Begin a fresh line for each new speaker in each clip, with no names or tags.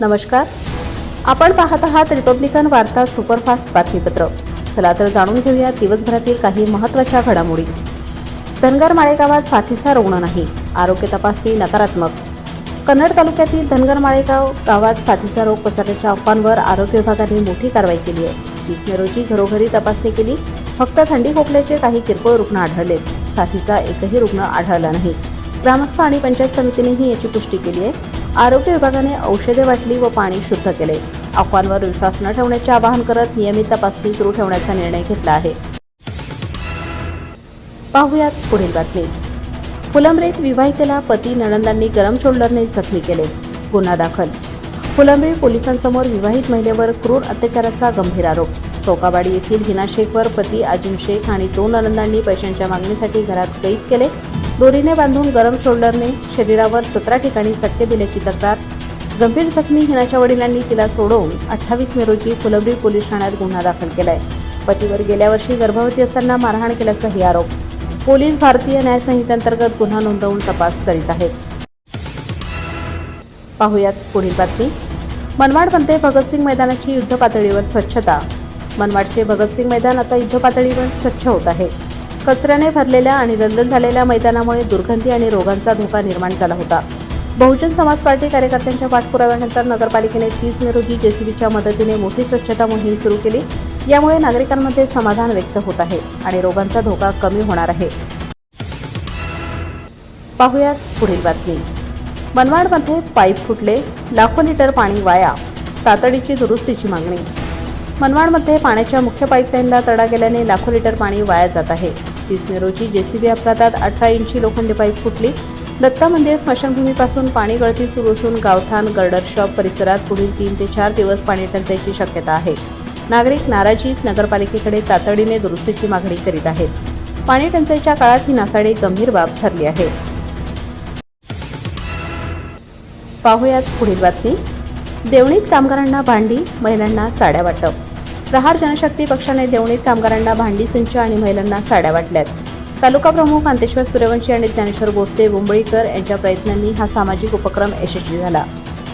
नमस्कार. आपण पाहत आहात रिपब्लिकन वार्ता सुपरफास्ट बातमीपत्र. चला तर जाणून घेऊया दिवसभरातील काही महत्त्वाच्या घडामोडी. धनगर माळेगावात साथीचा रुग्ण नाही आरोग्य तपासणी नकारात्मक. कन्नड तालुक्यातील धनगर माळेगाव गावात साथीचा रोग पसरण्याच्या अफवांवर आरोग्य विभागाने मोठी कारवाई केली आहे. तीस मे रोजी घरोघरी तपासणी केली फक्त थंडी खोकल्याचे काही किरकोळ रुग्ण आढळले. साथीचा एकही रुग्ण आढळला नाही. ग्रामस्थ आणि पंचायत समितीनेही याची पुष्टी केली आहे. आरोग्य विभागाने औषधे वाटली व पाणी शुद्ध केले. अफवांवर विश्वास न ठेवण्याचे आवाहन करत नियमित तपासणी सुरू ठेवण्याचा निर्णय घेतला आहे. पाहुयात पुढील बातमी. फुलंब्रीत विवाहितेला पती नणंदांनी गरम शोल्डरने जखमी केले. गुन्हा दाखल. फुलंब्री पोलिसांसमोर विवाहित महिलेवर क्रूर अत्याचाराचा गंभीर आरोप. चौकाबाडी येथील हिना शेखवर पती आजिम शेख आणि दोन नणंदांनी पैशांच्या मागणीसाठी घरात कैद केले. दोरीने बांधून गरम शोल्डरने शरीरावर सतरा ठिकाणी चटके दिल्याची तक्रार. गंभीर जखमी हिनाच्या वडिलांनी तिला सोडवून अठ्ठावीस मे रोजी फुलंब्री पोलीस ठाण्यात गुन्हा दाखल केलाय. पतीवर गेल्या वर्षी गर्भवती असताना मारहाण केल्याचाही आरोप. पोलीस भारतीय न्याय संहितेअंतर्गत गुन्हा नोंदवून तपास करीत आहेत. पाहुयात पुढील बातमी. मनमाडमध्ये भगतसिंग मैदानाची युद्ध पातळीवर स्वच्छता. मनमाडचे भगतसिंग मैदान आता युद्ध पातळीवर स्वच्छ होत आहे. कचऱ्याने भरलेल्या आणि दलदल झालेल्या मैदानामुळे दुर्गंधी आणि रोगांचा धोका निर्माण झाला होता. बहुजन समाज पार्टी कार्यकर्त्यांच्या पाठपुराव्यानंतर नगरपालिकेने तीस मे रोजी जेसीबीच्या मदतीने मोठी स्वच्छता मोहीम सुरू केली. यामुळे नागरिकांमध्ये समाधान व्यक्त होत आहे आणि रोगांचा धोका कमी होणार आहे. पाहुयात पुढील बातमी. मनमाडमध्ये पाईप फुटले लाखो लिटर पाणी वाया तातडीची दुरुस्तीची मागणी. मनमाडमध्ये पाण्याच्या मुख्य पाईपलाईनला तडा गेल्याने लाखो लिटर पाणी वाया जात आहे. तीस मे रोजी जेसीबी अपघातात अठरा इंची लोखंडी पाईप फुटली. दत्ता मंदिर स्मशानभूमीपासून पाणी गळती सुरू असून गावठाण गर्डर शॉप परिसरात पुढील तीन ते चार दिवस पाणी टंचाईची शक्यता आहे. नागरिक नाराजीत नगरपालिकेकडे तातडीने दुरुस्तीची मागणी करीत आहेत. पाणी टंचाईच्या काळात ही नासाडी गंभीर बाब ठरली आहे. पाहुयात पुढील बातमी. देवणीत कामगारांना भांडी महिलांना साड्या वाटप. प्रहार जनशक्ती पक्षाने देवणीत कामगारांना भांडी संच आणि महिलांना साड्या वाटल्यात. तालुका प्रमुख अंतेश्वर सूर्यवंशी आणि ज्ञानेश्वर गोस्ते बुंबळीकर यांच्या प्रयत्नांनी हा सामाजिक उपक्रम यशस्वी झाला.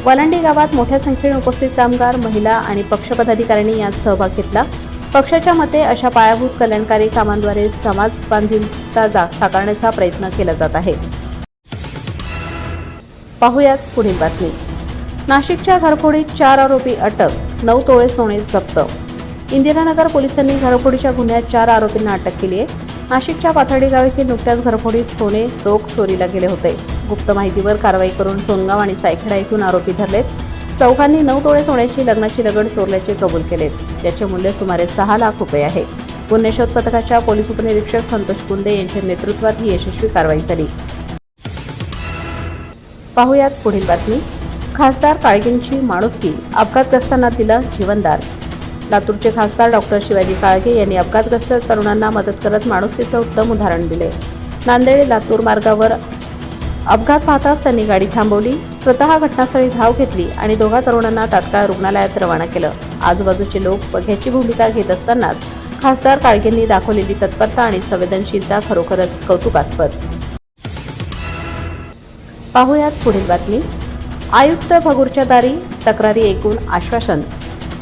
वालांडी गावात मोठ्या संख्येने उपस्थित कामगार महिला आणि पक्ष पदाधिकाऱ्यांनी यात सहभाग घेतला. पक्षाच्या मते अशा पायाभूत कल्याणकारी कामांद्वारे समाज बांधिलता साकारण्याचा प्रयत्न केला जात आहे. पाहुयात पुढील बातमी. नाशिकच्या घरफोडीत चार आरोपी अटक नऊ तोळे सोने जप्त इंदिरानगर पोलिसांनी घरफोडीच्या गुन्ह्यात चार आरोपींना अटक केली आहे. नाशिकच्या पाथर्डी गाव येथील नुकत्याच घरफोडीत सोने रोख चोरीला गेले होते. गुप्त माहितीवर कारवाई करून सोनगाव आणि सायखेडा येथून आरोपी धरलेत. चौघांनी नऊ तोळे सोन्याची लग्नाची लगड चोरल्याचे कबूल केलेत. त्याचे मूल्य सुमारे सहा लाख रुपये आहे. गुन्हे शोध पथकाच्या पोलीस उपनिरीक्षक संतोष कुंदे यांच्या नेतृत्वात ही यशस्वी कारवाई झाली. पाहुयात पुढील बातमी. खासदार काळगेंची माणुसकी अपघातग्रस्तांना दिलं जीवनदार लातूरचे खासदार डॉक्टर शिवाजी काळगे यांनी अपघातग्रस्त तरुणांना मदत करत माणुसकीचं उत्तम उदाहरण दिले. नांदेड लातूर मार्गावर अपघात पाहताच त्यांनी गाडी थांबवली स्वतः घटनास्थळी धाव घेतली आणि दोघा तरुणांना तात्काळ रुग्णालयात रवाना केलं. आजूबाजूचे लोक बघ्याची भूमिका घेत असतानाच खासदार काळगेंनी दाखवलेली तत्परता आणि संवेदनशीलता खरोखरच कौतुकास्पद. पाहुयात पुढील बातमी. आयुक्त भगूरच्या दारी तक्रारी ऐकून आश्वासन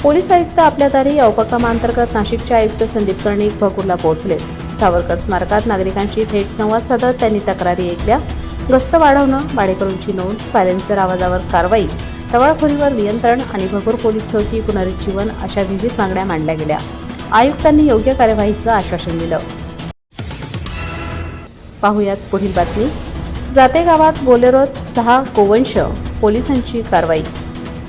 पोलीस आयुक्त आपल्या दारी या उपक्रमांतर्गत नाशिकचे आयुक्त संदीप कर्णिक भगूरला पोहोचले. सावरकर स्मारकात नागरिकांशी थेट संवाद साधत त्यांनी तक्रारी ऐकल्या. गस्त वाढवणं भाडेकरूंची नोंद सायलेन्सर आवाजावर कारवाई टवाळखोरीवर नियंत्रण आणि भगूर पोलीस चौकी पुनरुज्जीवन अशा विविध मागण्या मांडल्या गेल्या. आयुक्तांनी योग्य कार्यवाहीचं आश्वासन दिलं. पाहुयात पुढील बातमी. जाते गावात बोलेरोत सहा गोवंश पोलिसांची कारवाई.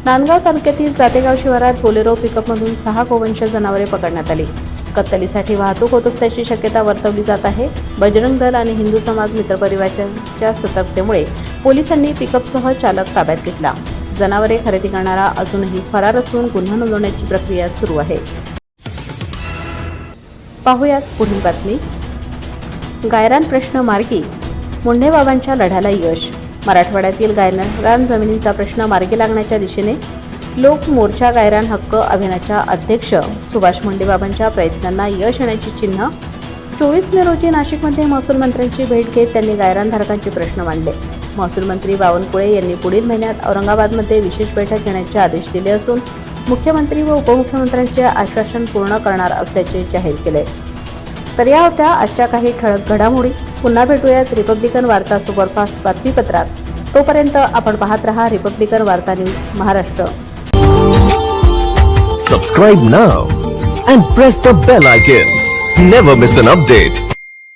नांदगाव तालुक्यातील जातेगाव शिवारात बोलेरो पिकअपमधून सहा गोवंश जनावरे पकडण्यात आली. कत्तलीसाठी वाहतूक होत असल्याची शक्यता वर्तवली जात आहे. बजरंग दल आणि हिंदू समाज मित्रपरिवाराच्या सतर्कतेमुळे पोलिसांनी पिकअपसह चालक ताब्यात घेतला. जनावरे खरेदी करणारा अजूनही फरार असून गुन्हा नोंदवण्याची प्रक्रिया सुरू आहे. पाहुयात पुढील बातमी. गायरान प्रश्न मार्गी. मुंढेबाबांच्या लढ्याला यश मराठवाड्यातील गायरान जमिनींचा प्रश्न मार्गी लागण्याच्या दिशेने लोक मोर्चा गायरान हक्क अभियानाच्या अध्यक्ष सुभाष मुंडेबाबांच्या प्रयत्नांना यश येण्याची चिन्ह चोवीस मे रोजी नाशिकमध्ये महसूल मंत्र्यांची भेट घेत त्यांनी गायरानधारकांचे प्रश्न मांडले. महसूल मंत्री बावनकुळे यांनी पुढील महिन्यात औरंगाबादमध्ये विशेष बैठक घेण्याचे आदेश दिले असून मुख्यमंत्री व उपमुख्यमंत्र्यांचे आश्वासन पूर्ण करणार असल्याचे जाहीर केले. तर या होत्या आजच्या काही ठळक घडामोडी. पुन्हा भेटूयात रिपब्लिकन वार्ता सुपरफास्ट बातमीपत्रात. तोपर्यंत आपण पाहत रहा Republican Varta news Maharashtra.
Subscribe now and press the bell icon never miss an update